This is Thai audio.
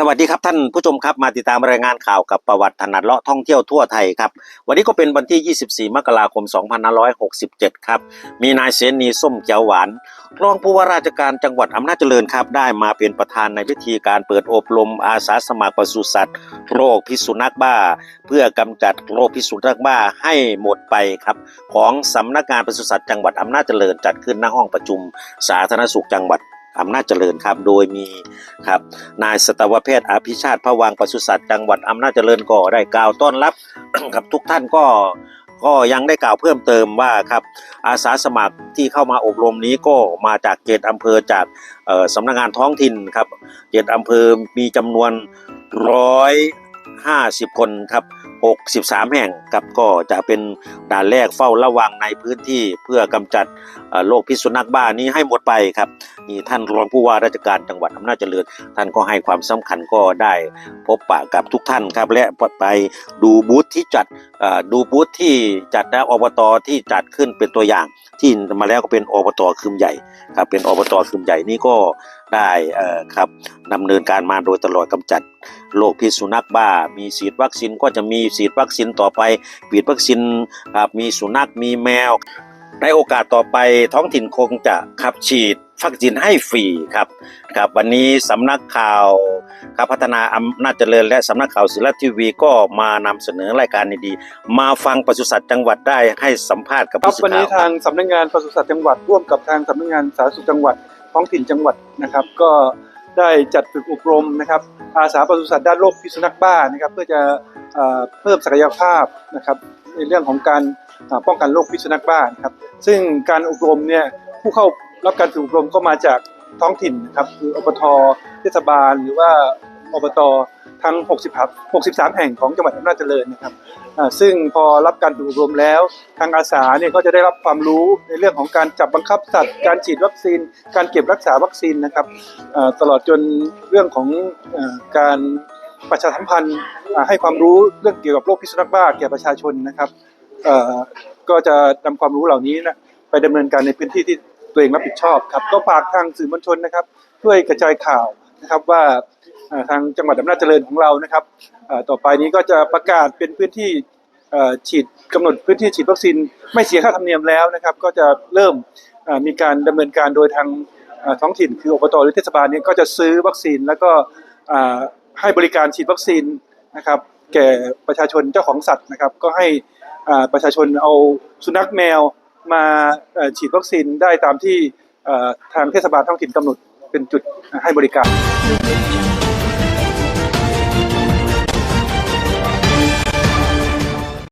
สวัสดีครับท่านผู้ชมครับมาติดตามรายงานข่าวกับประวัติถนัดเลาะท่องเที่ยวทั่วไทยครับวันนี้ก็เป็นวันที่ 24 มกราคม 2567 ครับ มีนายเสนีส้มเขียวหวาน รองผู้ว่าราชการจังหวัดอำนาจเจริญครับ ได้มาเป็นประธานในพิธีการเปิดอบรมอาสาสมัครปศุสัตว์ โรคพิษสุนัขบ้า เพื่อกำจัดโรคพิษสุนัขบ้าให้หมดไปครับ ของสำนักงานปศุสัตว์จังหวัดอำนาจเจริญจัดขึ้นณห้องประชุม สาธารณสุขจังหวัด อำนาจเจริญครับ โดยมีครับนายสตวแพทย์อภิชาติพระวังปศุสัตว์จังหวัดอำนาจเจริญก็ได้กล่าวต้อนรับกับทุกท่านก็ก็ยังได้กล่าวเพิ่มเติมว่าครับอาสาสมัครที่เข้ามาอบรมนี้ก็มาจากเขตอำเภอจากเอ่อสำนักงานท้องถิ่นครับเขตอำเภอมีจำนวนร้อย ห้าสิบคนครับ 63 แห่งครับก็จะเป็นด่านแรกเฝ้าระวังในพื้นที่เพื่อกำจัดโรคพิษสุนัขบ้านี้ให้หมดไปครับนี่ท่านรองผู้ว่าราชการจังหวัดอำนาจเจริญ ท่านก็ให้ความสำคัญก็ได้พบปะกับทุกท่านครับและไปดูบูธที่จัดดูบูธที่จัดแล้วอบตที่จัดขึ้นเป็นตัวอย่าง ที่มาแล้วก็เป็นอบตคืมใหญ่ครับเป็นอบตคืมใหญ่นี่ก็ได้ครับดำเนินการมาโดยตลอดกำจัดโรคพิษสุนัขบ้ามีฉีดวัคซีนก็จะมีฉีดวัคซีนต่อไปฉีดวัคซีนครับมีสุนัขมีแมว ในโอกาสต่อไปท้องถิ่นคงจะขับฉีดวัคซีนให้ฟรีครับครับวันนี้สำนักข่าวครับพัฒนาอำนาจเจริญ และสำนักข่าวศิลทีวีก็มานำเสนอรายการดีๆมาฟังปศุสัตว์จังหวัดได้ให้สัมภาษณ์กับครับผู้สื่วันอนี้ข่าวทางสำนักงานปศุสัตว์จังหวัดร่วมกับทางสำนักงานสาธารณสุขจังหวัดท้องถิ่นจังหวัดนะครับ ก็ ได้จัดฝึกอบรมนะครับอาสาปศุสัตว์ด้านโรคพิษสุนัขบ้านะครับเพื่อจะเพิ่มศักยภาพนะครับในเรื่องของการป้องกันโรคพิษสุนัขบ้านะครับซึ่งการอบรมเนี่ยผู้เข้ารับการฝึกอบรมก็มาจากท้องถิ่นนะครับคืออบทเทศบาล หรือว่าอบตทั้ง 60ครับ63 แห่งของจังหวัดอำนาจเจริญนะครับ ซึ่งพอรับการฝึกอบรมแล้ว ทางอาสาเนี่ยก็จะได้รับความรู้ในเรื่องของการจับบังคับสัตว์ การฉีดวัคซีน การเก็บรักษาวัคซีนนะครับตลอดจนเรื่องของอการประชาสัมพันธ์ให้ความรู้เรื่องเกี่ยวกับโรคพิษสุนัขบ้าแก่ประชาชนนะครับก็จะนำความรู้เหล่านี้นะไปดำเนินการในพื้นที่ที่ตัวเองรับผิดชอบครับ ก็ฝากทางสื่อมวลชนนะครับ ช่วยกระจายข่าวนะครับว่า ทางจังหวัดอำนาจเจริญของเรานะครับต่อไปนี้ก็จะประกาศเป็นพื้นที่ฉีดกำหนดพื้นที่ฉีดวัคซีนไม่เสียค่าธรรมเนียมแล้วนะครับ ก็จะเริ่มมีการดำเนินการโดยทางท้องถิ่นคืออบตหรือเทศบาลเนี่ยก็จะซื้อวัคซีนแล้วก็ให้บริการฉีดวัคซีนนะครับแก่ประชาชนเจ้าของสัตว์นะครับ ก็ให้ประชาชนเอาสุนัขแมวมาฉีดวัคซีนได้ตามที่ทางเทศบาลท้องถิ่นกำหนดเป็นจุดให้บริการ